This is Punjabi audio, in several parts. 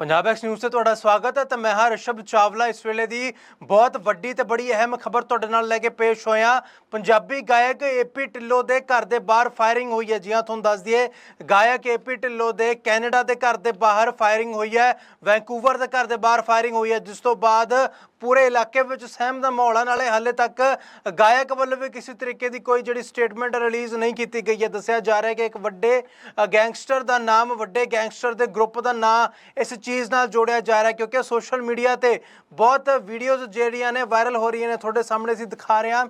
ਪੰਜਾਬ ਐਕਸ ਨਿਊਜ਼ ਤੇ ਤੁਹਾਡਾ ਸਵਾਗਤ ਹੈ। ਤੇ ਮੈਂ ਹਾਂ ਰਿਸ਼ਭ ਚਾਵਲਾ। ਇਸ ਵੇਲੇ ਦੀ ਬਹੁਤ ਵੱਡੀ ਤੇ ਬੜੀ ਅਹਿਮ ਖਬਰ ਤੁਹਾਡੇ ਨਾਲ ਲੈ ਕੇ ਪੇਸ਼ ਹੋਇਆ। ਪੰਜਾਬੀ ਗਾਇਕ ਏਪੀ ਢਿੱਲੋਂ ਦੇ ਘਰ ਦੇ ਬਾਹਰ ਫਾਇਰਿੰਗ ਹੋਈ ਹੈ। ਜੀ ਹਾਂ, ਤੁਹਾਨੂੰ ਦੱਸ ਦਈਏ, ਗਾਇਕ ਏਪੀ ਢਿੱਲੋਂ ਦੇ ਕੈਨੇਡਾ ਦੇ ਘਰ ਦੇ ਬਾਹਰ ਫਾਇਰਿੰਗ ਹੋਈ ਹੈ। ਵੈਂਕੂਵਰ ਦੇ ਘਰ ਦੇ ਬਾਹਰ ਫਾਇਰਿੰਗ ਹੋਈ ਹੈ। ਜਿਸ ਤੋਂ ਬਾਅਦ ਪੂਰੇ ਇਲਾਕੇ ਵਿੱਚ ਸਹਿਮ ਦਾ ਮਾਹੌਲ ਹੈ ਨਾਲੇ ਹਾਲੇ ਤੱਕ ਗਾਇਕ ਵੱਲੋਂ ਵੀ ਕਿਸੇ ਤਰੀਕੇ ਦੀ ਕੋਈ ਜਿਹੜੀ ਸਟੇਟਮੈਂਟ ਰਿਲੀਜ਼ ਨਹੀਂ ਕੀਤੀ ਗਈ ਹੈ। ਦੱਸਿਆ ਜਾ ਰਿਹਾ ਹੈ ਕਿ ਇੱਕ ਵੱਡੇ ਗੈਂਗਸਟਰ ਦਾ ਨਾਮ, ਵੱਡੇ ਗੈਂਗਸਟਰ ਦੇ ਗਰੁੱਪ ਦਾ ਨਾਂ ਇਸ ਚੀਜ਼ ਨਾਲ ਜੋੜਿਆ ਜਾ ਰਿਹਾ ਕਿਉਂਕਿ ਸੋਸ਼ਲ ਮੀਡੀਆ ਤੇ ਬਹੁਤ ਵੀਡੀਓਜ਼ ਜਿਹੜੀਆਂ ਨੇ ਵਾਇਰਲ ਹੋ ਰਹੀਆਂ ਨੇ, ਤੁਹਾਡੇ ਸਾਹਮਣੇ ਅਸੀਂ ਦਿਖਾ ਰਹੇ ਹਾਂ।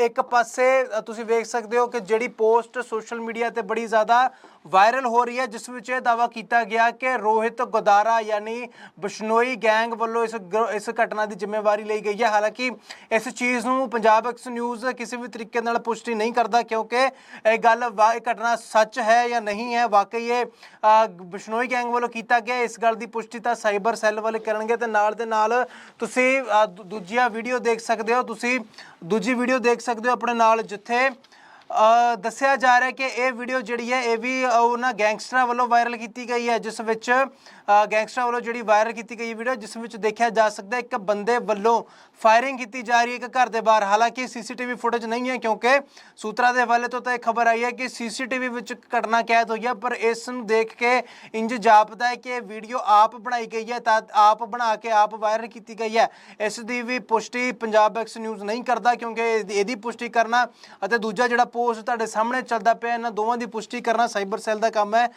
ਇੱਕ ਪਾਸੇ ਤੁਸੀਂ ਵੇਖ ਸਕਦੇ ਹੋ ਕਿ ਜਿਹੜੀ ਪੋਸਟ ਸੋਸ਼ਲ ਮੀਡੀਆ ਤੇ ਬੜੀ ਜ਼ਿਆਦਾ ਵਾਇਰਲ ਹੋ ਰਹੀ ਹੈ ਜਿਸ ਵਿੱਚ ਇਹ ਦਾਵਾ ਕੀਤਾ ਗਿਆ ਕਿ ਰੋਹਿਤ ਗੋਦਾਰਾ ਯਾਨੀ ਬਿਸ਼ਨੋਈ ਗੈਂਗ ਵੱਲੋਂ ਇਸ ਗਰ- ਇਸ ਘਟਨਾ ਦੀ ਜ਼ਿੰਮੇਵਾਰੀ ਲਈ ਗਈ ਹੈ। ਹਾਲਾਂਕਿ ਇਸ ਚੀਜ਼ ਨੂੰ ਪੰਜਾਬ ਐਕਸ ਨਿਊਜ਼ ਕਿਸੇ ਵੀ ਤਰੀਕੇ ਨਾਲ ਪੁਸ਼ਟੀ ਨਹੀਂ ਕਰਦਾ ਕਿਉਂਕਿ ਇਹ ਗੱਲ ਵਾ- ਇਹ ਘਟਨਾ ਸੱਚ ਹੈ ਜਾਂ ਨਹੀਂ ਹੈ ਵਾਕਈ ਇਹ ਅ, ਬਿਸ਼ਨੋਈ ਗੈਂਗ ਵੱਲੋਂ ਕੀਤਾ ਗਿਆ। ਇਸ ਗੱਲ ਦੀ ਪੁਸ਼ਟੀ ਤਾਂ ਸਾਈਬਰ ਸੈੱਲ ਵਾਲੇ ਕਰਨਗੇ ਤੇ ਨਾਲ ਦੇ ਨਾਲ ਤੁਸੀਂ ਦੂਜੀਆਂ ਵੀਡੀਓ ਦੇਖ ਸਕਦੇ ਹੋ। ਤੁਸੀਂ ਦੂਜੀ ਵੀਡੀਓ ਦੇਖ ਸਕਦੇ ਹੋ ਆਪਣੇ ਨਾਲ ਜਿੱਥੇ ਦੱਸਿਆ ਜਾ ਰਿਹਾ ਕਿ ਇਹ ਵੀਡੀਓ ਜਿਹੜੀ ਹੈ, ਇਹ ਵੀ ਉਹਨਾਂ ਗੈਂਗਸਟਰਾਂ ਵੱਲੋਂ ਵਾਇਰਲ ਕੀਤੀ ਗਈ ਹੈ, ਜਿਸ ਵਿੱਚ ਗੈਂਗਸਟਰਾਂ ਵੱਲੋਂ ਜਿਹੜੀ ਵਾਇਰਲ ਕੀਤੀ ਗਈ ਵੀਡੀਓ ਜਿਸ ਵਿੱਚ ਦੇਖਿਆ ਜਾ ਸਕਦਾ ਇੱਕ ਬੰਦੇ ਵੱਲੋਂ ਫਾਇਰਿੰਗ ਕੀਤੀ ਜਾ ਰਹੀ ਹੈ, ਇੱਕ ਘਰ ਦੇ ਬਾਹਰ। ਹਾਲਾਂਕਿ ਸੀਸੀਟੀਵੀ ਫੁਟੇਜ ਨਹੀਂ ਹੈ, ਕਿਉਂਕਿ ਸੂਤਰਾਂ ਦੇ ਹਵਾਲੇ ਤੋਂ ਤਾਂ ਇਹ ਖਬਰ ਆਈ ਹੈ ਕਿ ਸੀਸੀਟੀਵੀ ਵਿੱਚ ਘਟਨਾ ਕੈਦ ਹੋਈ ਹੈ, ਪਰ ਇਸ ਨੂੰ ਦੇਖ ਕੇ ਇੰਜ ਜਾਪਦਾ ਹੈ ਕਿ ਇਹ ਵੀਡੀਓ ਆਪ ਬਣਾਈ ਗਈ ਹੈ, ਤਾਂ ਆਪ ਬਣਾ ਕੇ ਆਪ ਵਾਇਰਲ ਕੀਤੀ ਗਈ ਹੈ। ਇਸ ਦੀ ਵੀ ਪੁਸ਼ਟੀ ਪੰਜਾਬ ਐਕਸ ਨਿਊਜ਼ ਨਹੀਂ ਕਰਦਾ, ਕਿਉਂਕਿ ਇਹਦੀ ਇਹਦੀ ਪੁਸ਼ਟੀ ਕਰਨਾ ਅਤੇ ਦੂਜਾ ਜਿਹੜਾ ਪੋਸਟ ਤੁਹਾਡੇ ਸਾਹਮਣੇ ਚੱਲਦਾ ਪਿਆ, ਇਹਨਾਂ ਦੋਵਾਂ ਦੀ ਪੁਸ਼ਟੀ ਕਰਨਾ ਸਾਈਬਰ ਸੈੱਲ ਦਾ ਕੰਮ ਹੈ।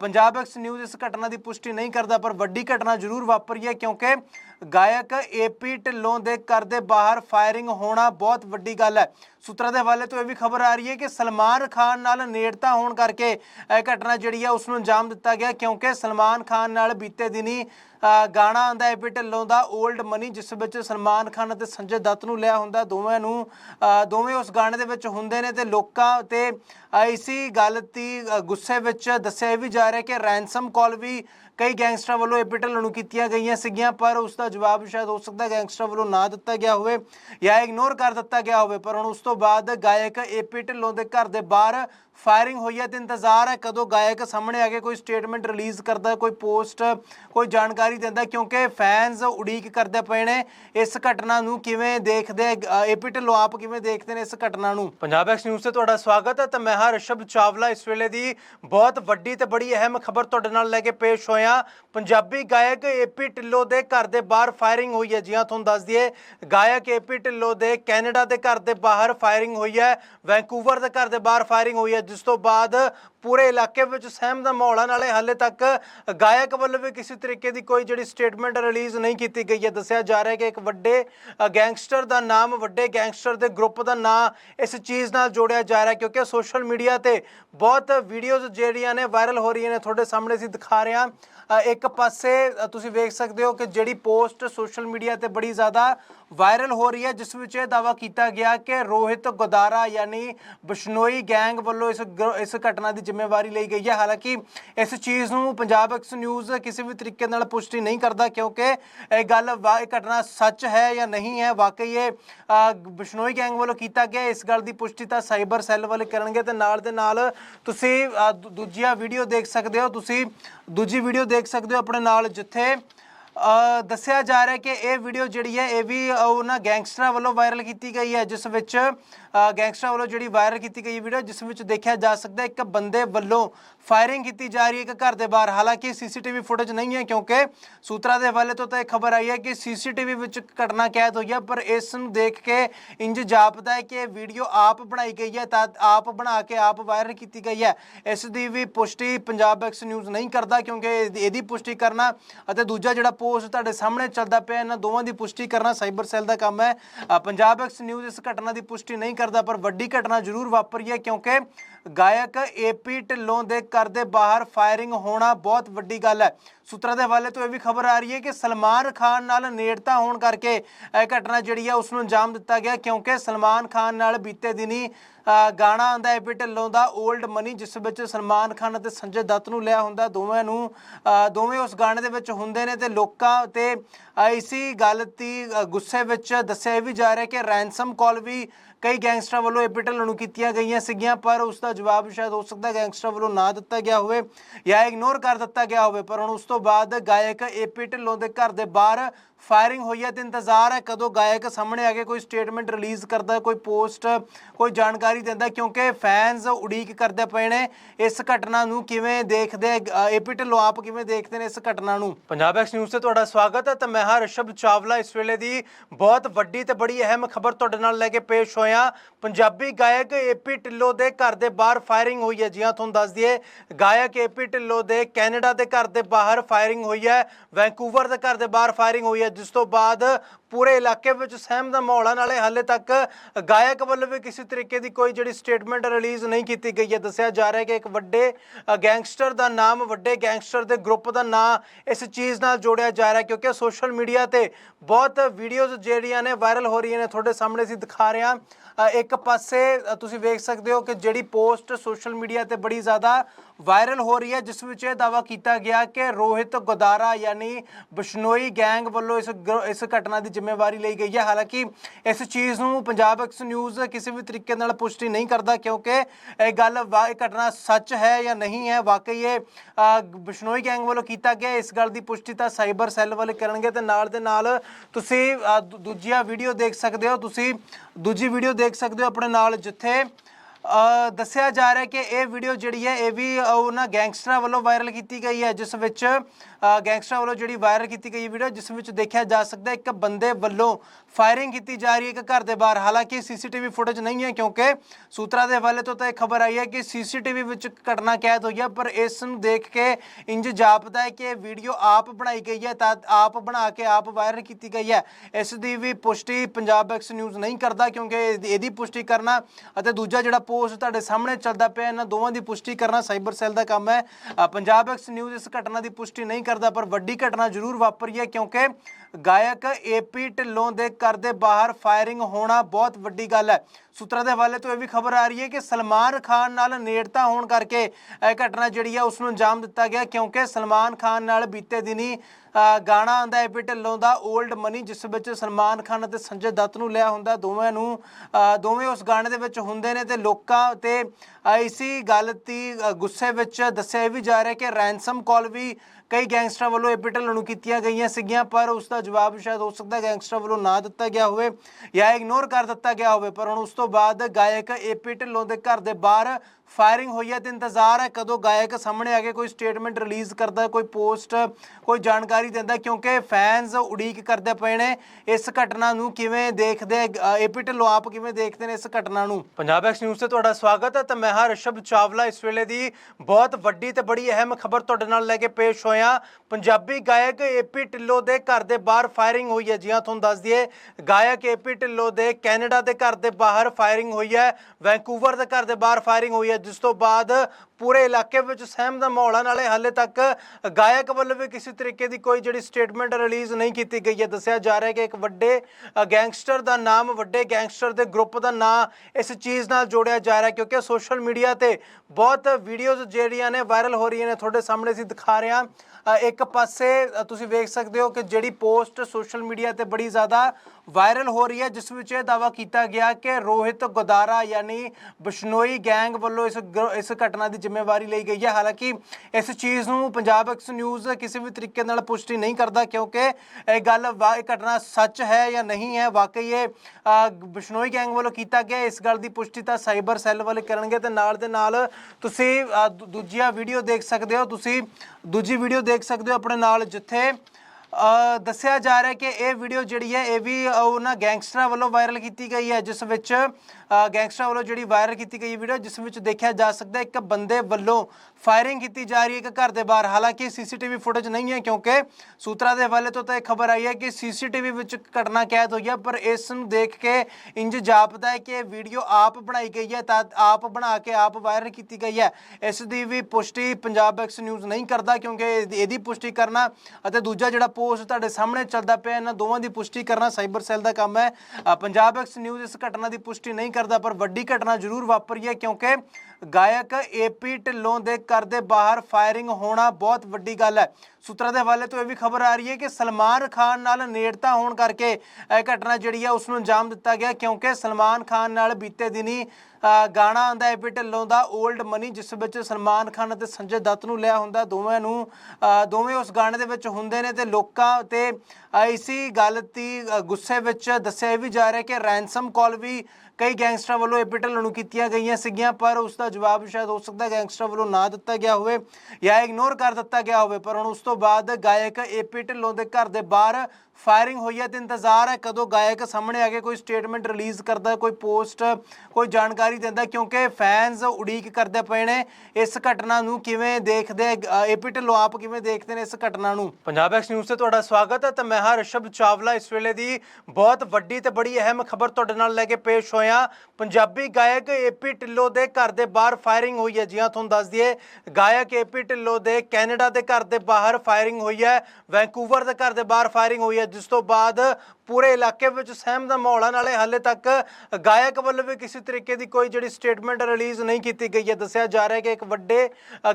ਪੰਜਾਬ ਐਕਸ ਨਿਊਜ਼ ਇਸ ਘਟਨਾ ਦੀ ਪੁਸ਼ਟੀ ਨਹੀਂ ਕਰਦਾ, ਪਰ ਵੱਡੀ ਘਟਨਾ ਜ਼ਰੂਰ ਵਾਪਰੀ ਹੈ, ਕਿਉਂਕਿ ਗਾਇਕ ਏਪੀ ਢਿੱਲੋਂ ਦੇ ਘਰ ਦੇ ਬਾਹਰ ਫਾਇਰਿੰਗ ਹੋਣਾ ਬਹੁਤ ਵੱਡੀ ਗੱਲ ਹੈ। ਸੂਤਰਾਂ ਦੇ ਹਵਾਲੇ ਤੋਂ ਇਹ ਵੀ ਖਬਰ ਆ ਰਹੀ ਹੈ ਕਿ ਸਲਮਾਨ ਖਾਨ ਨਾਲ ਨੇੜਤਾ ਹੋਣ ਕਰਕੇ ਇਹ ਘਟਨਾ ਜਿਹੜੀ ਹੈ ਉਸ ਨੂੰ ਅੰਜਾਮ ਦਿੱਤਾ ਗਿਆ ਕਿਉਂਕਿ ਸਲਮਾਨ ਖਾਨ ਨਾਲ ਬੀਤੇ ਦਿਨੀ ਅ, ਗਾਣਾ ਆਂਦਾ ਏਪੀ ਢਿੱਲੋਂ ਦਾ 올ਡ ਮਨੀ ਜਿਸ ਵਿੱਚ ਸਲਮਾਨ ਖਾਨ ਅਤੇ ਸੰਜੇ ਦੱਤ ਨੂੰ ਲਿਆ ਹੁੰਦਾ। ਦੋਵਾਂ ਨੂੰ ਦੋਵੇਂ ਉਸ ਗਾਣੇ ਦੇ ਵਿੱਚ ਹੁੰਦੇ ਨੇ ਤੇ ਲੋਕਾਂ ਤੇ ਅ, ਇਸੀ ਗੱਲ ਦੀ ਗੁੱਸੇ ਵਿੱਚ ਦੱਸਿਆ ਇਹ ਵੀ ਜਾ ਰਿਹਾ ਕਿ ਰੈਂਸਮ ਕਾਲ ਵੀ ਕਈ ਗੈਂਗਸਟਰਾਂ ਵੱਲੋਂ ਏਪੀ ਢਿੱਲੋਂ ਨੂੰ ਕੀਤੀਆਂ ਗਈਆਂ ਸੀਗੀਆਂ, ਪਰ ਉਸ ਦਾ ਜਵਾਬ ਸ਼ਾਇਦ ਹੋ ਸਕਦਾ ਗੈਂਗਸਟਰਾਂ ਵੱਲੋਂ ਨਾ ਦਿੱਤਾ ਗਿਆ ਹੋਵੇ ਜਾਂ ਇਗਨੋਰ ਕਰ ਦਿੱਤਾ ਗਿਆ ਹੋਵੇ। ਪਰ ਹੁਣ ਉਸ ਤੋਂ ਬਾਅਦ ਗਾਇਕ ਏਪੀ ਢਿੱਲੋਂ ਦੇ ਘਰ ਦੇ ਬਾਹਰ ਫਾਇਰਿੰਗ ਹੋਈ ਹੈ ਤੇ ਇੰਤਜ਼ਾਰ ਹੈ ਕਦੋਂ ਗਾਇਕ ਸਾਹਮਣੇ ਆ ਕੇ ਕੋਈ ਸਟੇਟਮੈਂਟ ਰਿਲੀਜ਼ ਕਰਦਾ ਕੋਈ ਪੋਸਟ ਕੋਈ ਜਾਣਕਾਰੀ ਦਿੰਦਾ ਕਿਉਂਕਿ ਫੈਨਸ ਉਡੀਕ ਕਰਦੇ ਪਏ ਨੇ ਇਸ ਘਟਨਾ ਨੂੰ ਕਿਵੇਂ ਦੇਖਦੇ ਅ, ਏਪੀ ਢਿੱਲੋਂ ਆਪ ਕਿਵੇਂ ਦੇਖਦੇ ਨੇ ਇਸ ਘਟਨਾ ਨੂੰ? ਪੰਜਾਬ ਐਕਸ ਨਿਊਜ਼ ਤੇ ਤੁਹਾਡਾ ਸਵਾਗਤ ਹੈ। ਤੇ ਮੈਂ ਹਾਂ ਰਿਸ਼ਭ ਚਾਵਲਾ। ਇਸ ਵੇਲੇ ਦੀ ਬਹੁਤ ਵੱਡੀ ਤੇ ਬੜੀ ਅਹਿਮ ਖਬਰ ਤੁਹਾਡੇ ਨਾਲ ਲੈ ਕੇ ਪੇਸ਼ ਹੋਇਆ। ਪੰਜਾਬੀ ਗਾਇਕ ਏਪੀ ਢਿੱਲੋਂ ਦੇ ਘਰ ਦੇ ਬਾਹਰ ਫਾਇਰਿੰਗ ਹੋਈ ਹੈ। ਜੀ ਹਾਂ ਤੁਹਾਨੂੰ ਦੱਸ ਦਈਏ ਗਾਇਕ ਏਪੀ ਢਿੱਲੋਂ ਦੇ ਕੈਨੇਡਾ ਦੇ ਘਰ ਦੇ ਬਾਹਰ ਫਾਇਰਿੰਗ ਹੋਈ ਹੈ। ਵੈਂਕੂਵਰ ਦੇ ਘਰ ਦੇ ਬਾਹਰ ਫਾਇਰਿੰਗ ਹੋਈ ਹੈ। ਜਿਸ ਤੋਂ ਬਾਅਦ ਪੂਰੇ ਇਲਾਕੇ ਵਿੱਚ ਸਹਿਮ ਦਾ ਮਾਹੌਲ ਹੈ ਨਾਲੇ ਹਾਲੇ ਤੱਕ ਗਾਇਕ ਵੱਲੋਂ ਵੀ ਕਿਸੇ ਤਰੀਕੇ ਦੀ ਕੋਈ ਜਿਹੜੀ ਸਟੇਟਮੈਂਟ ਰਿਲੀਜ਼ ਨਹੀਂ ਕੀਤੀ ਗਈ ਹੈ। ਦੱਸਿਆ ਜਾ ਰਿਹਾ ਹੈ ਕਿ ਇੱਕ ਵੱਡੇ ਗੈਂਗਸਟਰ ਦਾ ਨਾਮ, ਵੱਡੇ ਗੈਂਗਸਟਰ ਦੇ ਗਰੁੱਪ ਦਾ ਨਾਮ ਇਸ ਚੀਜ਼ ਨਾਲ ਜੋੜਿਆ ਜਾ ਰਿਹਾ ਕਿਉਂਕਿ ਸੋਸ਼ਲ ਮੀਡੀਆ ਤੇ ਬਹੁਤ ਵੀਡੀਓਜ਼ ਜਿਹੜੀਆਂ ਨੇ ਵਾਇਰਲ ਹੋ ਰਹੀਆਂ ਨੇ, ਤੁਹਾਡੇ ਸਾਹਮਣੇ ਅਸੀਂ ਦਿਖਾ ਰਹੇ ਹਾਂ। ਇੱਕ ਪਾਸੇ ਤੁਸੀਂ ਵੇਖ ਸਕਦੇ ਹੋ ਕਿ ਜਿਹੜੀ ਪੋਸਟ ਸੋਸ਼ਲ ਮੀਡੀਆ ਤੇ ਬੜੀ ਜ਼ਿਆਦਾ ਵਾਇਰਲ ਹੋ ਰਹੀ ਹੈ, ਜਿਸ ਵਿੱਚ ਇਹ ਦਾਵਾ ਕੀਤਾ ਗਿਆ ਕਿ ਰੋਹਿਤ ਗੋਦਾਰਾ, ਯਾਨੀ ਬਿਸ਼ਨੋਈ ਗੈਂਗ ਵੱਲੋਂ ਇਸ ਇਸ ਘਟਨਾ ਦੀ ਜ਼ਿੰਮੇਵਾਰੀ ਲਈ ਗਈ ਹੈ। ਹਾਲਾਂਕਿ ਇਸ ਚੀਜ਼ ਨੂੰ ਪੰਜਾਬ ਐਕਸ ਨਿਊਜ਼ ਕਿਸੇ ਵੀ ਤਰੀਕੇ ਨਾਲ ਪੁਸ਼ਟੀ ਨਹੀਂ ਕਰਦਾ ਕਿਉਂਕਿ ਇਹ ਗੱਲ ਵਾ- ਇਹ ਘਟਨਾ ਸੱਚ ਹੈ ਜਾਂ ਨਹੀਂ ਹੈ? ਵਾਕਈ ਇਹ ਬਿਸ਼ਨੋਈ ਗੈਂਗ ਵੱਲੋਂ ਕੀਤਾ ਗਿਆ ਇਸ ਗੱਲ ਦੀ ਪੁਸ਼ਟੀ ਤਾਂ ਸਾਈਬਰ ਸੈੱਲ ਵਾਲੇ ਕਰਨਗੇ ਤੇ ਨਾਲ ਦੇ ਨਾਲ ਤੁਸੀਂ ਦੂਜੀਆਂ ਵੀਡੀਓ ਦੇਖ ਸਕਦੇ ਹੋ। ਤੁਸੀਂ ਦੂਜੀ ਵੀਡੀਓ ਦੇਖ ਸਕਦੇ ਹੋ ਆਪਣੇ ਨਾਲ ਜਿੱਥੇ ਦੱਸਿਆ ਜਾ ਰਿਹਾ ਕਿ ਇਹ ਵੀਡੀਓ ਜਿਹੜੀ ਹੈ, ਇਹ ਵੀ ਉਹਨਾਂ ਗੈਂਗਸਟਰਾਂ ਵੱਲੋਂ ਵਾਇਰਲ ਕੀਤੀ ਗਈ ਹੈ, ਜਿਸ ਵਿੱਚ ਗੈਂਗਸਟਰਾਂ ਵੱਲੋਂ ਜਿਹੜੀ ਵਾਇਰਲ ਕੀਤੀ ਗਈ ਵੀਡੀਓ ਜਿਸ ਵਿੱਚ ਦੇਖਿਆ ਜਾ ਸਕਦਾ ਇੱਕ ਬੰਦੇ ਵੱਲੋਂ ਫਾਇਰਿੰਗ ਕੀਤੀ ਜਾ ਰਹੀ ਹੈ ਇੱਕ ਘਰ ਦੇ ਬਾਹਰ। ਹਾਲਾਂਕਿ ਸੀਸੀਟੀਵੀ ਫੁਟੇਜ ਨਹੀਂ ਹੈ ਕਿਉਂਕਿ ਸੂਤਰਾਂ ਦੇ ਹਵਾਲੇ ਤੋਂ ਤਾਂ ਇਹ ਖਬਰ ਆਈ ਹੈ ਕਿ ਸੀਸੀਟੀਵੀ ਵਿੱਚ ਘਟਨਾ ਕੈਦ ਹੋਈ ਹੈ, ਪਰ ਇਸ ਨੂੰ ਦੇਖ ਕੇ ਇੰਜ ਜਾਪਦਾ ਹੈ ਕਿ ਇਹ ਵੀਡੀਓ ਆਪ ਬਣਾਈ ਗਈ ਹੈ, ਤਾਂ ਆਪ ਬਣਾ ਕੇ ਆਪ ਵਾਇਰਲ ਕੀਤੀ ਗਈ ਹੈ। ਇਸ ਦੀ ਵੀ ਪੁਸ਼ਟੀ ਪੰਜਾਬ ਐਕਸ ਨਿਊਜ਼ ਨਹੀਂ ਕਰਦਾ ਕਿਉਂਕਿ ਇਹਦੀ ਇਹਦੀ ਪੁਸ਼ਟੀ ਕਰਨਾ ਅਤੇ ਦੂਜਾ ਜਿਹੜਾ ਪੋਸਟ ਤੁਹਾਡੇ ਸਾਹਮਣੇ ਚੱਲਦਾ ਪਿਆ, ਇਹਨਾਂ ਦੋਵਾਂ ਦੀ ਪੁਸ਼ਟੀ ਕਰਨਾ ਸਾਈਬਰ ਸੈੱਲ ਦਾ ਕੰਮ ਹੈ। ਪੰਜਾਬ ਐਕਸ ਨਿਊਜ਼ ਇਸ ਘਟਨਾ ਦੀ ਪੁਸ਼ਟੀ ਨਹੀਂ ਕਰਦਾ, ਪਰ ਵੱਡੀ ਘਟਨਾ ਜ਼ਰੂਰ ਵਾਪਰੀ ਹੈ ਕਿਉਂਕਿ ਗਾਇਕ ਏਪੀ ਢਿੱਲੋਂ ਦੇ ਘਰ ਦੇ ਬਾਹਰ ਫਾਇਰਿੰਗ ਹੋਣਾ ਬਹੁਤ ਵੱਡੀ ਗੱਲ ਹੈ। ਸੂਤਰਾਂ ਦੇ ਹਵਾਲੇ ਤੋਂ ਇਹ ਵੀ ਖਬਰ ਆ ਰਹੀ ਹੈ ਕਿ ਸਲਮਾਨ ਖਾਨ ਨਾਲ ਨੇੜਤਾ ਹੋਣ ਕਰਕੇ ਇਹ ਘਟਨਾ ਜਿਹੜੀ ਹੈ ਉਸ ਨੂੰ ਅੰਜਾਮ ਦਿੱਤਾ ਗਿਆ ਕਿਉਂਕਿ ਸਲਮਾਨ ਖਾਨ ਨਾਲ ਬੀਤੇ ਦਿਨੀ ਗਾਣਾ ਆਂਦਾ ਏਪੀ ਢਿੱਲੋਂ ਦਾ 올ਡ ਮਨੀ ਜਿਸ ਵਿੱਚ ਸਲਮਾਨ ਖਾਨ ਅਤੇ ਸੰਜੇ ਦੱਤ ਨੂੰ ਲਿਆ ਹੁੰਦਾ ਦੋਵਾਂ ਨੂੰ ਦੋਵੇਂ ਉਸ ਗਾਣੇ ਦੇ ਵਿੱਚ ਹੁੰਦੇ ਨੇ ਤੇ ਲੋਕਾਂ ਤੇ ਅ, ਇਸੀ ਗੱਲ ਦੀ ਗੁੱਸੇ ਵਿੱਚ ਦੱਸਿਆ ਇਹ ਵੀ ਜਾ ਰਿਹਾ ਕਿ ਰੈਂਸਮ ਕਾਲ ਵੀ ਕਈ ਗੈਂਗਸਟਰਾਂ ਵੱਲੋਂ ਏਪੀ ਢਿੱਲੋਂ ਨੂੰ ਕੀਤੀਆਂ ਗਈਆਂ ਸੀਗੀਆਂ ਪਰ ਉਸ ਦਾ ਜਵਾਬ ਸ਼ਾਇਦ ਹੋ ਸਕਦਾ ਗੈਂਗਸਟਰਾਂ ਵੱਲੋਂ ਨਾ ਦਿੱਤਾ ਗਿਆ ਹੋਵੇ ਜਾਂ ਇਗਨੋਰ ਕਰ ਦਿੱਤਾ ਗਿਆ ਹੋਵੇ ਪਰ ਹੁਣ ਉਸ ਤੋਂ ਬਾਅਦ ਗਾਇਕ ਏਪੀ ਢਿੱਲੋਂ ਦੇ ਘਰ ਦੇ ਬਾਹਰ ਫਾਇਰਿੰਗ ਹੋਈ ਹੈ ਤੇ ਇੰਤਜ਼ਾਰ ਹੈ ਕਦੋਂ ਗਾਇਕ ਸਾਹਮਣੇ ਆ ਕੇ ਕੋਈ ਸਟੇਟਮੈਂਟ ਰਿਲੀਜ਼ ਕਰਦਾ ਕੋਈ ਪੋਸਟ ਕੋਈ ਜਾਣਕਾਰੀ ਦਿੰਦਾ ਕਿਉਂਕਿ ਫੈਨਸ ਉਡੀਕ ਕਰਦੇ ਪਏ ਨੇ ਇਸ ਘਟਨਾ ਨੂੰ ਕਿਵੇਂ ਦੇਖਦੇ ਏਪੀ ਢਿੱਲੋਂ ਆਪ ਕਿਵੇਂ ਦੇਖਦੇ ਨੇ ਇਸ ਘਟਨਾ ਨੂੰ? ਪੰਜਾਬ ਐਕਸ ਨਿਊਜ਼ ਤੇ ਤੁਹਾਡਾ ਸਵਾਗਤ ਹੈ। ਤੇ ਮੈਂ ਹਾਂ ਰਿਸ਼ਭ ਚਾਵਲਾ। ਇਸ ਵੇਲੇ ਦੀ ਬਹੁਤ ਵੱਡੀ ਤੇ ਬੜੀ ਅਹਿਮ ਖਬਰ ਤੁਹਾਡੇ ਨਾਲ ਲੈ ਕੇ ਪੇਸ਼ ਹੋਇਆ। ਪੰਜਾਬੀ ਗਾਇਕ ਏਪੀ ਢਿੱਲੋਂ ਦੇ ਘਰ ਦੇ ਬਾਹਰ ਫਾਇਰਿੰਗ ਹੋਈ ਹੈ। ਜੀ ਹਾਂ, ਤੁਹਾਨੂੰ ਦੱਸ ਦਈਏ, ਗਾਇਕ ਏਪੀ ਢਿੱਲੋਂ ਦੇ ਕੈਨੇਡਾ ਦੇ ਘਰ ਦੇ ਬਾਹਰ ਫਾਇਰਿੰਗ ਹੋਈ ਹੈ। ਵੈਂਕੂਵਰ ਦੇ ਘਰ ਦੇ ਬਾਹਰ ਫਾਇਰਿੰਗ ਹੋਈ ਹੈ। ਜਿਸ ਤੋਂ ਬਾਅਦ ਪੂਰੇ ਇਲਾਕੇ ਵਿੱਚ ਸਹਿਮ ਦਾ ਮਾਹੌਲ ਹੈ ਨਾਲੇ ਹਾਲੇ ਤੱਕ ਗਾਇਕ ਵੱਲੋਂ ਵੀ ਕਿਸੇ ਤਰੀਕੇ ਦੀ ਕੋਈ ਜਿਹੜੀ ਸਟੇਟਮੈਂਟ ਰਿਲੀਜ਼ ਨਹੀਂ ਕੀਤੀ ਗਈ ਹੈ, ਦੱਸਿਆ ਜਾ ਰਿਹਾ ਹੈ ਕਿ ਇੱਕ ਵੱਡੇ ਗੈਂਗਸਟਰ ਦਾ ਨਾਮ, ਵੱਡੇ ਗੈਂਗਸਟਰ ਦੇ ਗਰੁੱਪ ਦਾ ਨਾਮ ਇਸ ਚੀਜ਼ ਨਾਲ ਜੋੜਿਆ ਜਾ ਰਿਹਾ ਹੈ ਕਿਉਂਕਿ ਸੋਸ਼ਲ ਮੀਡੀਆ ਤੇ ਬਹੁਤ ਵੀਡੀਓਜ਼ ਜਿਹੜੀਆਂ ਨੇ ਵਾਇਰਲ ਹੋ ਰਹੀਆਂ ਨੇ, ਤੁਹਾਡੇ ਸਾਹਮਣੇ ਅਸੀਂ ਦਿਖਾ ਰਹੇ ਹਾਂ। ਇੱਕ ਪਾਸੇ ਤੁਸੀਂ ਵੇਖ ਸਕਦੇ ਹੋ ਕਿ ਜਿਹੜੀ ਪੋਸਟ ਸੋਸ਼ਲ ਮੀਡੀਆ ਤੇ ਬੜੀ ਜ਼ਿਆਦਾ ਵਾਇਰਲ ਹੋ ਰਹੀ ਹੈ, ਜਿਸ ਵਿੱਚ ਇਹ ਦਾਵਾ ਕੀਤਾ ਗਿਆ ਕਿ ਰੋਹਿਤ ਗੋਦਾਰਾ ਯਾਨੀ ਬਿਸ਼ਨੋਈ ਗੈਂਗ ਵੱਲੋਂ ਇਸ ਗਰ- ਇਸ ਘਟਨਾ ਦੀ ਜ਼ਿੰਮੇਵਾਰੀ ਲਈ ਗਈ ਹੈ। ਹਾਲਾਂਕਿ ਇਸ ਚੀਜ਼ ਨੂੰ ਪੰਜਾਬ ਐਕਸ ਨਿਊਜ਼ ਕਿਸੇ ਵੀ ਤਰੀਕੇ ਨਾਲ ਪੁਸ਼ਟੀ ਨਹੀਂ ਕਰਦਾ ਕਿਉਂਕਿ ਇਹ ਗੱਲ ਵਾ- ਇਹ ਘਟਨਾ ਸੱਚ ਹੈ ਜਾਂ ਨਹੀਂ ਹੈ? ਵਾਕਈ ਇਹ ਬਿਸ਼ਨੋਈ ਗੈਂਗ ਵੱਲੋਂ ਕੀਤਾ ਗਿਆ ਇਸ ਗੱਲ ਦੀ ਪੁਸ਼ਟੀ ਤਾਂ ਸਾਈਬਰ ਸੈੱਲ ਵੱਲ ਕਰਨਗੇ ਤੇ ਨਾਲ ਦੇ ਨਾਲ ਤੁਸੀਂ ਦੂਜੀਆਂ ਵੀਡੀਓ ਦੇਖ ਸਕਦੇ ਹੋ। ਤੁਸੀਂ ਦੂਜੀ ਵੀਡੀਓ ਦੇਖ ਸਕਦੇ ਹੋ ਆਪਣੇ ਨਾਲ ਜਿੱਥੇ ਦੱਸਿਆ ਜਾ ਰਿਹਾ ਕਿ ਇਹ ਵੀਡੀਓ ਜਿਹੜੀ ਹੈ ਇਹ ਵੀ ਉਹਨਾਂ ਗੈਂਗਸਟਰਾਂ ਵੱਲੋਂ ਵਾਇਰਲ ਕੀਤੀ ਗਈ ਹੈ, ਜਿਸ ਵਿੱਚ ਗੈਂਗਸਟਰਾਂ ਵੱਲੋਂ ਜਿਹੜੀ ਵਾਇਰਲ ਕੀਤੀ ਗਈ ਵੀਡੀਓ, ਜਿਸ ਵਿੱਚ ਦੇਖਿਆ ਜਾ ਸਕਦਾ ਇੱਕ ਬੰਦੇ ਵੱਲੋਂ ਫਾਇਰਿੰਗ ਕੀਤੀ ਜਾ ਰਹੀ ਹੈ ਇੱਕ ਘਰ ਦੇ ਬਾਹਰ। ਹਾਲਾਂਕਿ ਸੀਸੀਟੀਵੀ ਫੁਟੇਜ ਨਹੀਂ ਹੈ ਕਿਉਂਕਿ ਸੂਤਰਾਂ ਦੇ ਹਵਾਲੇ ਤੋਂ ਤਾਂ ਇਹ ਖਬਰ ਆਈ ਹੈ ਕਿ ਸੀਸੀਟੀਵੀ ਵਿੱਚ ਘਟਨਾ ਕੈਦ ਹੋਈ ਹੈ, ਪਰ ਇਸ ਨੂੰ ਦੇਖ ਕੇ ਇੰਜ ਜਾਪਦਾ ਹੈ ਕਿ ਇਹ ਵੀਡੀਓ ਆਪ ਬਣਾਈ ਗਈ ਹੈ, ਤਾਂ ਆਪ ਬਣਾ ਕੇ ਆਪ ਵਾਇਰਲ ਕੀਤੀ ਗਈ ਹੈ। ਇਸ ਦੀ ਵੀ ਪੁਸ਼ਟੀ ਪੰਜਾਬ ਐਕਸ ਨਿਊਜ਼ ਨਹੀਂ ਕਰਦਾ ਕਿਉਂਕਿ ਇਹਦੀ ਇਹਦੀ ਪੁਸ਼ਟੀ ਕਰਨਾ ਅਤੇ ਦੂਜਾ ਜਿਹੜਾ ਪੋਸਟ ਤੁਹਾਡੇ ਸਾਹਮਣੇ ਚੱਲਦਾ ਪਿਆ, ਇਹਨਾਂ ਦੋਵਾਂ ਦੀ ਪੁਸ਼ਟੀ ਕਰਨਾ ਸਾਈਬਰ ਸੈੱਲ ਦਾ ਕੰਮ ਹੈ। ਪੰਜਾਬ ਐਕਸ ਨਿਊਜ਼ ਇਸ ਘਟਨਾ ਦੀ ਪੁਸ਼ਟੀ ਨਹੀਂ ਕਰਦਾ, ਪਰ ਵੱਡੀ ਘਟਨਾ ਜ਼ਰੂਰ ਵਾਪਰੀ ਹੈ ਕਿਉਂਕਿ ਗਾਇਕ ਏਪੀ ਢਿੱਲੋਂ ਦੇ ਘਰ ਦੇ ਬਾਹਰ ਫਾਇਰਿੰਗ ਹੋਣਾ ਬਹੁਤ ਵੱਡੀ ਗੱਲ ਹੈ। ਸੂਤਰਾਂ ਦੇ ਹਵਾਲੇ ਤੋਂ ਇਹ ਵੀ ਖਬਰ ਆ ਰਹੀ ਹੈ ਕਿ ਸਲਮਾਨ ਖਾਨ ਨਾਲ ਨੇੜਤਾ ਹੋਣ ਕਰਕੇ ਇਹ ਘਟਨਾ ਜਿਹੜੀ ਹੈ ਉਸ ਨੂੰ ਅੰਜਾਮ ਦਿੱਤਾ ਗਿਆ ਕਿਉਂਕਿ ਸਲਮਾਨ ਖਾਨ ਨਾਲ ਬੀਤੇ ਦਿਨੀ ਗਾਣਾ ਆਂਦਾ ਏਪੀ ਢਿੱਲੋਂ ਦਾ 올ਡ ਮਨੀ ਜਿਸ ਵਿੱਚ ਸਲਮਾਨ ਖਾਨ ਅਤੇ ਸੰਜੇ ਦੱਤ ਨੂੰ ਲਿਆ ਹੁੰਦਾ। ਦੋਵਾਂ ਨੂੰ ਦੋਵੇਂ ਉਸ ਗਾਣੇ ਦੇ ਵਿੱਚ ਹੁੰਦੇ ਨੇ ਤੇ ਲੋਕਾਂ ਤੇ ਅ, ਇਸੀ ਗੱਲ ਦੀ ਗੁੱਸੇ ਵਿੱਚ ਦੱਸਿਆ ਇਹ ਵੀ ਜਾ ਰਿਹਾ ਕਿ ਰੈਂਸਮ ਕਾਲ ਵੀ ਕਈ ਗੈਂਗਸਟਰਾਂ ਵੱਲੋਂ ਏਪੀ ਢਿੱਲੋਂ ਨੂੰ ਕੀਤੀਆਂ ਗਈਆਂ ਸੀਗੀਆਂ ਪਰ ਉਸ ਦਾ ਜਵਾਬ ਸ਼ਾਇਦ ਹੋ ਸਕਦਾ ਗੈਂਗਸਟਰ ਵੱਲੋਂ ਨਾ ਦਿੱਤਾ ਗਿਆ ਹੋਵੇ ਜਾਂ ਇਗਨੋਰ ਕਰ ਦਿੱਤਾ ਗਿਆ ਹੋਵੇ। ਪਰ ਹੁਣ ਉਸ ਤੋਂ ਬਾਅਦ ਗਾਇਕ ਏਪੀ ਢਿੱਲੋਂ ਦੇ ਘਰ ਦੇ ਬਾਹਰ ਫਾਇਰਿੰਗ ਹੋਈ ਹੈ ਤੇ ਇੰਤਜ਼ਾਰ ਹੈ ਕਦੋਂ ਗਾਇਕ ਸਾਹਮਣੇ ਆ ਕੇ ਕੋਈ ਸਟੇਟਮੈਂਟ ਰਿਲੀਜ਼ ਕਰਦਾ ਕੋਈ ਪੋਸਟ ਕੋਈ ਜਾਣਕਾਰੀ ਦਿੰਦਾ ਕਿਉਂਕਿ ਫੈਨਸ ਉਡੀਕ ਕਰਦੇ ਪਏ ਨੇ ਇਸ ਘਟਨਾ ਨੂੰ ਕਿਵੇਂ ਦੇਖਦੇ ਅ, ਏਪੀ ਢਿੱਲੋਂ ਆਪ ਕਿਵੇਂ ਦੇਖਦੇ ਨੇ ਇਸ ਘਟਨਾ ਨੂੰ? ਪੰਜਾਬ ਐਕਸ ਨਿਊਜ਼ ਤੇ ਤੁਹਾਡਾ ਸਵਾਗਤ ਹੈ ਤੇ ਮੈਂ ਹਾਂ ਰਿਸ਼ਭ ਚਾਵਲਾ। ਇਸ ਵੇਲੇ ਦੀ ਬਹੁਤ ਵੱਡੀ ਤੇ ਬੜੀ ਅਹਿਮ ਖਬਰ ਤੁਹਾਡੇ ਨਾਲ ਲੈ ਕੇ ਪੇਸ਼ ਹੋਇਆ। ਪੰਜਾਬੀ ਗਾਇਕ ਏਪੀ ਢਿੱਲੋਂ ਦੇ ਘਰ ਦੇ ਬਾਹਰ ਫਾਇਰਿੰਗ ਹੋਈ ਹੈ। ਜੀ ਹਾਂ ਤੁਹਾਨੂੰ ਦੱਸ ਦਈਏ ਗਾਇਕ ਏਪੀ ਢਿੱਲੋਂ ਦੇ ਕੈਨੇਡਾ ਦੇ ਘਰ ਦੇ ਬਾਹਰ ਫਾਇਰਿੰਗ ਹੋਈ ਹੈ। ਵੈਂਕੂਵਰ ਦੇ ਘਰ ਦੇ ਬਾਹਰ ਫਾਇਰਿੰਗ ਹੋਈ ਹੈ, ਜਿਸ ਤੋਂ ਬਾਅਦ ਪੂਰੇ ਇਲਾਕੇ ਵਿੱਚ ਸਹਿਮ ਦਾ ਮਾਹੌਲ ਹੈ ਨਾਲੇ ਹਾਲੇ ਤੱਕ ਗਾਇਕ ਵੱਲੋਂ ਵੀ ਕਿਸੇ ਤਰੀਕੇ ਦੀ ਕੋਈ ਜਿਹੜੀ ਸਟੇਟਮੈਂਟ ਰਿਲੀਜ਼ ਨਹੀਂ ਕੀਤੀ ਗਈ ਹੈ। ਦੱਸਿਆ ਜਾ ਰਿਹਾ ਹੈ ਕਿ ਇੱਕ ਵੱਡੇ ਗੈਂਗਸਟਰ ਦਾ ਨਾਮ, ਵੱਡੇ ਗੈਂਗਸਟਰ ਦੇ ਗਰੁੱਪ ਦਾ ਨਾਂ ਇਸ ਚੀਜ਼ ਨਾਲ ਜੋੜਿਆ ਜਾ ਰਿਹਾ ਕਿਉਂਕਿ ਸੋਸ਼ਲ ਮੀਡੀਆ ਤੇ ਬਹੁਤ ਵੀਡੀਓਜ਼ ਜਿਹੜੀਆਂ ਨੇ ਵਾਇਰਲ ਹੋ ਰਹੀਆਂ ਨੇ, ਤੁਹਾਡੇ ਸਾਹਮਣੇ ਅਸੀਂ ਦਿਖਾ ਰਹੇ ਹਾਂ। ਇੱਕ ਪਾਸੇ ਤੁਸੀਂ ਵੇਖ ਸਕਦੇ ਹੋ ਕਿ ਜਿਹੜੀ ਪੋਸਟ ਸੋਸ਼ਲ ਮੀਡੀਆ ਤੇ ਬੜੀ ਜ਼ਿਆਦਾ ਵਾਇਰਲ ਹੋ ਰਹੀ ਹੈ, ਜਿਸ ਵਿੱਚ ਇਹ ਦਾਵਾ ਕੀਤਾ ਗਿਆ ਕਿ ਰੋਹਿਤ ਗੋਦਾਰਾ, ਯਾਨੀ ਬਿਸ਼ਨੋਈ ਗੈਂਗ ਵੱਲੋਂ ਇਸ ਇਸ ਘਟਨਾ ਦੀ ਜ਼ਿੰਮੇਵਾਰੀ ਲਈ ਗਈ ਹੈ। ਹਾਲਾਂਕਿ ਇਸ ਚੀਜ਼ ਨੂੰ ਪੰਜਾਬ ਐਕਸ ਨਿਊਜ਼ ਕਿਸੇ ਵੀ ਤਰੀਕੇ ਨਾਲ ਪੁਸ਼ਟੀ ਨਹੀਂ ਕਰਦਾ ਕਿਉਂਕਿ ਇਹ ਗੱਲ ਵਾ- ਇਹ ਘਟਨਾ ਸੱਚ ਹੈ ਜਾਂ ਨਹੀਂ ਹੈ ਵਾਕਈ ਇਹ ਅ, ਬਿਸ਼ਨੋਈ ਗੈਂਗ ਵੱਲੋਂ ਕੀਤਾ ਗਿਆ। ਇਸ ਗੱਲ ਦੀ ਪੁਸ਼ਟੀ ਤਾਂ ਸਾਈਬਰ ਸੈੱਲ ਵਾਲੇ ਕਰਨਗੇ ਤੇ ਨਾਲ ਦੇ ਨਾਲ ਤੁਸੀਂ ਦੂਜੀਆਂ ਵੀਡੀਓ ਦੇਖ ਸਕਦੇ ਹੋ। ਤੁਸੀਂ ਦੂਜੀ ਵੀਡੀਓ ਦੇਖ ਸਕਦੇ ਹੋ ਆਪਣੇ ਨਾਲ ਜਿੱਥੇ ਦੱਸਿਆ ਜਾ ਰਿਹਾ ਕਿ ਇਹ ਵੀਡੀਓ ਜਿਹੜੀ ਹੈ, ਇਹ ਵੀ ਉਹਨਾਂ ਗੈਂਗਸਟਰਾਂ ਵੱਲੋਂ ਵਾਇਰਲ ਕੀਤੀ ਗਈ ਹੈ, ਜਿਸ ਵਿੱਚ ਗੈਂਗਸਟਰਾਂ ਵੱਲੋਂ ਜਿਹੜੀ ਵਾਇਰਲ ਕੀਤੀ ਗਈ ਵੀਡੀਓ ਜਿਸ ਵਿੱਚ ਦੇਖਿਆ ਜਾ ਸਕਦਾ ਇੱਕ ਬੰਦੇ ਵੱਲੋਂ ਫਾਇਰਿੰਗ ਕੀਤੀ ਜਾ ਰਹੀ ਹੈ ਇੱਕ ਘਰ ਦੇ ਬਾਹਰ। ਹਾਲਾਂਕਿ ਸੀਸੀਟੀਵੀ ਫੁਟੇਜ ਨਹੀਂ ਹੈ ਕਿਉਂਕਿ ਸੂਤਰਾਂ ਦੇ ਹਵਾਲੇ ਤੋਂ ਤਾਂ ਇਹ ਖਬਰ ਆਈ ਹੈ ਕਿ ਸੀਸੀਟੀਵੀ ਵਿੱਚ ਘਟਨਾ ਕੈਦ ਹੋਈ ਹੈ, ਪਰ ਇਸ ਨੂੰ ਦੇਖ ਕੇ ਇੰਜ ਜਾਪਦਾ ਹੈ ਕਿ ਇਹ ਵੀਡੀਓ ਆਪ ਬਣਾਈ ਗਈ ਹੈ, ਤਾਂ ਆਪ ਬਣਾ ਕੇ ਆਪ ਵਾਇਰਲ ਕੀਤੀ ਗਈ ਹੈ। ਇਸ ਦੀ ਵੀ ਪੁਸ਼ਟੀ ਪੰਜਾਬ ਐਕਸ ਨਿਊਜ਼ ਨਹੀਂ ਕਰਦਾ ਕਿਉਂਕਿ ਇਹਦੀ- ਇਹਦੀ ਪੁਸ਼ਟੀ ਕਰਨਾ ਅਤੇ ਦੂਜਾ ਜਿਹੜਾ ਪੋਸਟ ਤੁਹਾਡੇ ਸਾਹਮਣੇ ਚੱਲਦਾ ਪਿਆ, ਇਹਨਾਂ ਦੋਵਾਂ ਦੀ ਪੁਸ਼ਟੀ ਕਰਨਾ ਸਾਈਬਰ ਸੈੱਲ ਦਾ ਕੰਮ ਹੈ। ਪੰਜਾਬ ਐਕਸ ਨਿਊਜ਼ ਇਸ ਘਟਨਾ ਦੀ ਪੁਸ਼ਟੀ ਨਹੀਂ ਕਰਦਾ, ਪਰ ਵੱਡੀ ਘਟਨਾ ਜ਼ਰੂਰ ਵਾਪਰੀ ਹੈ ਕਿਉਂਕਿ ਗਾਇਕ ਏਪੀ ਢਿੱਲੋਂ ਦੇ ਘਰ ਦੇ ਬਾਹਰ ਫਾਇਰਿੰਗ ਹੋਣਾ ਬਹੁਤ ਵੱਡੀ ਗੱਲ ਹੈ। ਸੂਤਰਾਂ ਦੇ ਹਵਾਲੇ ਤੋਂ ਇਹ ਵੀ ਖਬਰ ਆ ਰਹੀ ਹੈ ਕਿ ਸਲਮਾਨ ਖਾਨ ਨਾਲ ਨੇੜਤਾ ਹੋਣ ਕਰਕੇ ਇਹ ਘਟਨਾ ਜਿਹੜੀ ਆ ਉਸ ਨੂੰ ਅੰਜਾਮ ਦਿੱਤਾ ਗਿਆ ਕਿਉਂਕਿ ਸਲਮਾਨ ਖਾਨ ਨਾਲ ਬੀਤੇ ਦਿਨੀ ਅ, ਗਾਣਾ ਆਂਦਾ ਏਪੀ ਢਿੱਲੋਂ ਦਾ 올ਡ ਮਨੀ ਜਿਸ ਵਿੱਚ ਸਲਮਾਨ ਖਾਨ ਅਤੇ ਸੰਜੇ ਦੱਤ ਨੂੰ ਲਿਆ ਹੁੰਦਾ ਦੋਵਾਂ ਨੂੰ ਦੋਵੇਂ ਉਸ ਗਾਣੇ ਦੇ ਵਿੱਚ ਹੁੰਦੇ ਨੇ ਤੇ ਲੋਕਾਂ ਤੇ ਅ, ਇਸੀ ਗੱਲ ਦੀ ਗੁੱਸੇ ਵਿੱਚ ਦੱਸਿਆ ਇਹ ਵੀ ਜਾ ਰਿਹਾ ਕਿ ਰੈਂਸਮ ਕਾਲ ਵੀ ਕਈ ਗੈਂਗਸਟਰਾਂ ਵੱਲੋਂ ਏਪੀ ਢਿੱਲੋਂ ਨੂੰ ਕੀਤੀਆਂ ਗਈਆਂ ਸੀਗੀਆਂ ਪਰ ਉਸ ਦਾ ਜਵਾਬ ਸ਼ਾਇਦ ਹੋ ਸਕਦਾ ਗੈਂਗਸਟਰ ਵੱਲੋਂ ਨਾ ਦਿੱਤਾ ਗਿਆ ਹੋਵੇ ਜਾਂ ਇਗਨੋਰ ਕਰ ਦਿੱਤਾ ਗਿਆ ਹੋਵੇ ਪਰ ਹੁਣ ਉਸ ਤੋਂ ਤੋਂ ਬਾਅਦ ਗਾਇਕ ਏਪੀ ਢਿੱਲੋਂ ਦੇ ਘਰ ਦੇ ਬਾਹਰ ਫਾਇਰਿੰਗ ਹੋਈ ਹੈ ਤੇ ਇੰਤਜ਼ਾਰ ਹੈ ਕਦੋਂ ਗਾਇਕ ਸਾਹਮਣੇ ਆ ਕੇ ਕੋਈ ਸਟੇਟਮੈਂਟ ਰਿਲੀਜ਼ ਕਰਦਾ ਕੋਈ ਪੋਸਟ ਕੋਈ ਜਾਣਕਾਰੀ ਦਿੰਦਾ ਕਿਉਂਕਿ ਫੈਨਸ ਉਡੀਕ ਕਰਦੇ ਪਏ ਨੇ ਇਸ ਘਟਨਾ ਨੂੰ ਕਿਵੇਂ ਦੇਖਦੇ ਅ, ਏਪੀ ਢਿੱਲੋਂ ਆਪ ਕਿਵੇਂ ਦੇਖਦੇ ਨੇ ਇਸ ਘਟਨਾ ਨੂੰ? ਪੰਜਾਬ ਐਕਸ ਨਿਊਜ਼ ਤੇ ਤੁਹਾਡਾ ਸਵਾਗਤ ਹੈ ਤੇ ਮੈਂ ਹਾਂ ਰਿਸ਼ਭ ਚਾਵਲਾ। ਇਸ ਵੇਲੇ ਦੀ ਬਹੁਤ ਵੱਡੀ ਤੇ ਬੜੀ ਅਹਿਮ ਖਬਰ ਤੁਹਾਡੇ ਨਾਲ ਲੈ ਕੇ ਪੇਸ਼ ਹੋਇਆ। ਪੰਜਾਬੀ ਗਾਇਕ ਏਪੀ ਢਿੱਲੋਂ ਦੇ ਘਰ ਦੇ ਬਾਹਰ ਫਾਇਰਿੰਗ ਹੋਈ ਹੈ। ਜੀ ਹਾਂ ਤੁਹਾਨੂੰ ਦੱਸ ਦਈਏ ਗਾਇਕ ਏਪੀ ਢਿੱਲੋਂ ਦੇ ਕੈਨੇਡਾ ਦੇ ਘਰ ਦੇ ਬਾਹਰ ਫਾਇਰਿੰਗ ਹੋਈ ਹੈ। ਵੈਂਕੂਵਰ ਦੇ ਘਰ ਦੇ ਬਾਹਰ ਫਾਇਰਿੰਗ ਹੋਈ ਹੈ, ਜਿਸ ਤੋਂ ਬਾਅਦ ਪੂਰੇ ਇਲਾਕੇ ਵਿੱਚ ਸਹਿਮ ਦਾ ਮਾਹੌਲ ਹੈ ਨਾਲੇ ਹਾਲੇ ਤੱਕ ਗਾਇਕ ਵੱਲੋਂ ਵੀ ਕਿਸੇ ਤਰੀਕੇ ਦੀ ਕੋਈ ਜਿਹੜੀ ਸਟੇਟਮੈਂਟ ਰਿਲੀਜ਼ ਨਹੀਂ ਕੀਤੀ ਗਈ ਹੈ। ਦੱਸਿਆ ਜਾ ਰਿਹਾ ਹੈ ਕਿ ਇੱਕ ਵੱਡੇ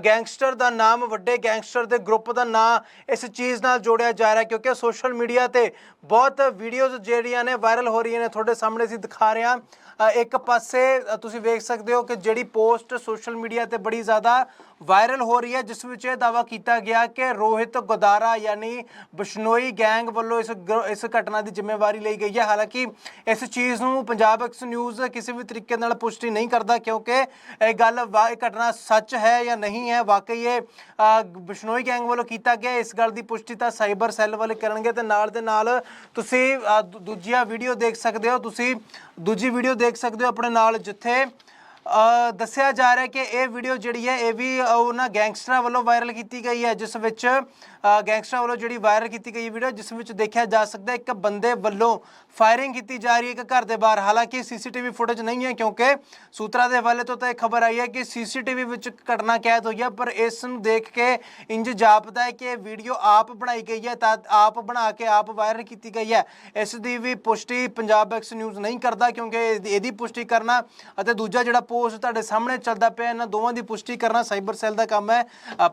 ਗੈਂਗਸਟਰ ਦਾ ਨਾਮ, ਵੱਡੇ ਗੈਂਗਸਟਰ ਦੇ ਗਰੁੱਪ ਦਾ ਨਾਂ ਇਸ ਚੀਜ਼ ਨਾਲ ਜੋੜਿਆ ਜਾ ਰਿਹਾ ਕਿਉਂਕਿ ਸੋਸ਼ਲ ਮੀਡੀਆ ਤੇ ਬਹੁਤ ਵੀਡੀਓਜ਼ ਜਿਹੜੀਆਂ ਨੇ ਵਾਇਰਲ ਹੋ ਰਹੀਆਂ ਨੇ। ਤੁਹਾਡੇ ਸਾਹਮਣੇ ਅਸੀਂ ਦਿਖਾ ਰਹੇ। ਹਾਂ ਇੱਕ ਪਾਸੇ ਤੁਸੀਂ ਵੇਖ ਸਕਦੇ ਹੋ ਕਿ ਜਿਹੜੀ ਪੋਸਟ ਸੋਸ਼ਲ ਮੀਡੀਆ ਤੇ ਬੜੀ ਜ਼ਿਆਦਾ ਵਾਇਰਲ ਹੋ ਰਹੀ ਹੈ, ਜਿਸ ਵਿੱਚ ਇਹ ਦਾਵਾ ਕੀਤਾ ਗਿਆ ਕਿ ਰੋਹਿਤ ਗੋਦਾਰਾ ਯਾਨੀ ਬਿਸ਼ਨੋਈ ਗੈਂਗ ਵੱਲੋਂ ਇਸ ਗਰੋ- ਇਸ ਘਟਨਾ ਦੀ ਜ਼ਿੰਮੇਵਾਰੀ ਲਈ ਗਈ ਹੈ। ਹਾਲਾਂਕਿ ਇਸ ਚੀਜ਼ ਨੂੰ ਪੰਜਾਬ ਐਕਸ ਨਿਊਜ਼ ਕਿਸੇ ਵੀ ਤਰੀਕੇ ਨਾਲ ਪੁਸ਼ਟੀ ਨਹੀਂ ਕਰਦਾ ਕਿਉਂਕਿ ਇਹ ਗੱਲ ਵਾ- ਇਹ ਘਟਨਾ ਸੱਚ ਹੈ ਜਾਂ ਨਹੀਂ ਹੈ ਵਾਕਈ ਇਹ ਅ, ਬਿਸ਼ਨੋਈ ਗੈਂਗ ਵੱਲੋਂ ਕੀਤਾ ਗਿਆ। ਇਸ ਗੱਲ ਦੀ ਪੁਸ਼ਟੀ ਤਾਂ ਸਾਈਬਰ ਸੈੱਲ ਵਾਲੇ ਕਰਨਗੇ ਤੇ ਨਾਲ ਦੇ ਨਾਲ ਤੁਸੀਂ ਦੂਜੀਆਂ ਵੀਡੀਓ ਦੇਖ ਸਕਦੇ ਹੋ। ਤੁਸੀਂ ਦੂਜੀ ਵੀਡੀਓ ਦੇਖ ਸਕਦੇ ਹੋ ਆਪਣੇ ਨਾਲ ਜਿੱਥੇ ਦੱਸਿਆ ਜਾ ਰਿਹਾ ਕਿ ਇਹ ਵੀਡੀਓ ਜਿਹੜੀ ਹੈ, ਇਹ ਵੀ ਉਹਨਾਂ ਗੈਂਗਸਟਰਾਂ ਵੱਲੋਂ ਵਾਇਰਲ ਕੀਤੀ ਗਈ ਹੈ, ਜਿਸ ਵਿੱਚ ਗੈਂਗਸਟਰਾਂ ਵੱਲੋਂ ਜਿਹੜੀ ਵਾਇਰਲ ਕੀਤੀ ਗਈ ਵੀਡੀਓ, ਜਿਸ ਵਿੱਚ ਦੇਖਿਆ ਜਾ ਸਕਦਾ ਇੱਕ ਬੰਦੇ ਵੱਲੋਂ ਫਾਇਰਿੰਗ ਕੀਤੀ ਜਾ ਰਹੀ ਹੈ ਇੱਕ ਘਰ ਦੇ ਬਾਹਰ। ਹਾਲਾਂਕਿ ਸੀਸੀਟੀਵੀ ਫੁਟੇਜ ਨਹੀਂ ਹੈ ਕਿਉਂਕਿ ਸੂਤਰਾਂ ਦੇ ਹਵਾਲੇ ਤੋਂ ਤਾਂ ਇਹ ਖਬਰ ਆਈ ਹੈ ਕਿ ਸੀਸੀਟੀਵੀ ਵਿੱਚ ਘਟਨਾ ਕੈਦ ਹੋਈ ਹੈ, ਪਰ ਇਸ ਨੂੰ ਦੇਖ ਕੇ ਇੰਜ ਜਾਪਦਾ ਹੈ ਕਿ ਇਹ ਵੀਡੀਓ ਆਪ ਬਣਾਈ ਗਈ ਹੈ, ਤਾਂ ਆਪ ਬਣਾ ਕੇ ਆਪ ਵਾਇਰਲ ਕੀਤੀ ਗਈ ਹੈ। ਇਸ ਦੀ ਵੀ ਪੁਸ਼ਟੀ ਪੰਜਾਬ ਐਕਸ ਨਿਊਜ਼ ਨਹੀਂ ਕਰਦਾ ਕਿਉਂਕਿ ਇਹਦੀ- ਇਹਦੀ ਪੁਸ਼ਟੀ ਕਰਨਾ ਅਤੇ ਦੂਜਾ ਜਿਹੜਾ ਪੋਸਟ ਤੁਹਾਡੇ ਸਾਹਮਣੇ ਚੱਲਦਾ ਪਿਆ, ਇਹਨਾਂ ਦੋਵਾਂ ਦੀ ਪੁਸ਼ਟੀ ਕਰਨਾ ਸਾਈਬਰ ਸੈੱਲ ਦਾ ਕੰਮ ਹੈ।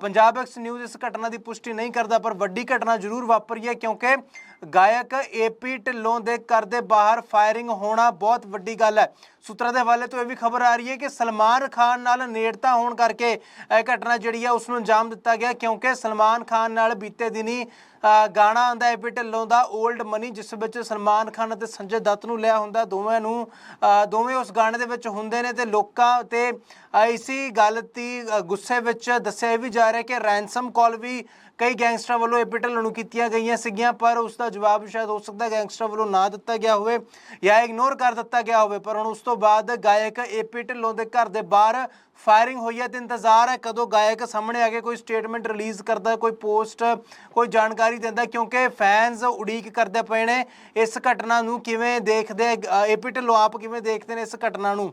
ਪੰਜਾਬ ਐਕਸ ਨਿਊਜ਼ ਇਸ ਘਟਨਾ ਦੀ ਪੁਸ਼ਟੀ ਨਹੀਂ ਕਰ ਕਰਦਾ ਪਰ ਵੱਡੀ ਘਟਨਾ ਜ਼ਰੂਰ ਵਾਪਰੀ ਹੈ ਕਿਉਂਕਿ ਗਾਇਕ ਏਪੀ ਢਿੱਲੋਂ ਦੇ ਘਰ ਦੇ ਬਾਹਰ ਫਾਇਰਿੰਗ ਹੋਣਾ ਬਹੁਤ ਵੱਡੀ ਗੱਲ ਹੈ। ਸੂਤਰਾਂ ਦੇ ਹਵਾਲੇ ਤੋਂ ਇਹ ਵੀ ਖਬਰ ਆ ਰਹੀ ਹੈ ਕਿ ਸਲਮਾਨ ਖਾਨ ਨਾਲ ਨੇੜਤਾ ਹੋਣ ਕਰਕੇ ਇਹ ਘਟਨਾ ਜਿਹੜੀ ਆ ਉਸ ਨੂੰ ਅੰਜਾਮ ਦਿੱਤਾ ਗਿਆ ਕਿਉਂਕਿ ਸਲਮਾਨ ਖਾਨ ਨਾਲ ਬੀਤੇ ਦਿਨੀ ਅ, ਗਾਣਾ ਆਂਦਾ ਏਪੀ ਢਿੱਲੋਂ ਦਾ 올ਡ ਮਨੀ ਜਿਸ ਵਿੱਚ ਸਲਮਾਨ ਖਾਨ ਅਤੇ ਸੰਜੇ ਦੱਤ ਨੂੰ ਲਿਆ ਹੁੰਦਾ ਦੋਵਾਂ ਨੂੰ ਦੋਵੇਂ ਉਸ ਗਾਣੇ ਦੇ ਵਿੱਚ ਹੁੰਦੇ ਨੇ ਤੇ ਲੋਕਾਂ ਤੇ ਅ, ਇਸੀ ਗੱਲ ਦੀ ਗੁੱਸੇ ਵਿੱਚ ਦੱਸਿਆ ਇਹ ਵੀ ਜਾ ਰਿਹਾ ਕਿ ਰੈਂਸਮ ਕਾਲ ਵੀ ਕਈ ਗੈਂਗਸਟਰਾਂ ਵੱਲੋਂ ਏਪੀ ਢਿੱਲੋਂ ਨੂੰ ਕੀਤੀਆਂ ਗਈਆਂ ਸੀਗੀਆਂ ਪਰ ਉਸ ਦਾ ਜਵਾਬ ਸ਼ਾਇਦ ਹੋ ਸਕਦਾ ਗੈਂਗਸਟਰ ਵੱਲੋਂ ਨਾ ਦਿੱਤਾ ਗਿਆ ਹੋਵੇ ਜਾਂ ਇਗਨੋਰ ਕਰ ਦਿੱਤਾ ਗਿਆ ਹੋਵੇ ਪਰ ਹੁਣ ਉਸ ਤੋਂ ਬਾਅਦ ਗਾਇਕ ਏਪੀ ਢਿੱਲੋਂ ਦੇ ਘਰ ਦੇ ਬਾਹਰ ਫਾਇਰਿੰਗ ਹੋਈ ਹੈ ਤੇ ਇੰਤਜ਼ਾਰ ਹੈ ਕਦੋਂ ਗਾਇਕ ਸਾਹਮਣੇ ਆ ਕੇ ਕੋਈ ਸਟੇਟਮੈਂਟ ਰਿਲੀਜ਼ ਕਰਦਾ ਕੋਈ ਪੋਸਟ ਕੋਈ ਜਾਣਕਾਰੀ ਦਿੰਦਾ ਕਿਉਂਕਿ ਫੈਨਸ ਉਡੀਕ ਕਰਦੇ ਪਏ ਨੇ ਇਸ ਘਟਨਾ ਨੂੰ ਕਿਵੇਂ ਦੇਖਦੇ ਅ, ਏਪੀ ਢਿੱਲੋਂ ਆਪ ਕਿਵੇਂ ਦੇਖਦੇ ਨੇ ਇਸ ਘਟਨਾ ਨੂੰ?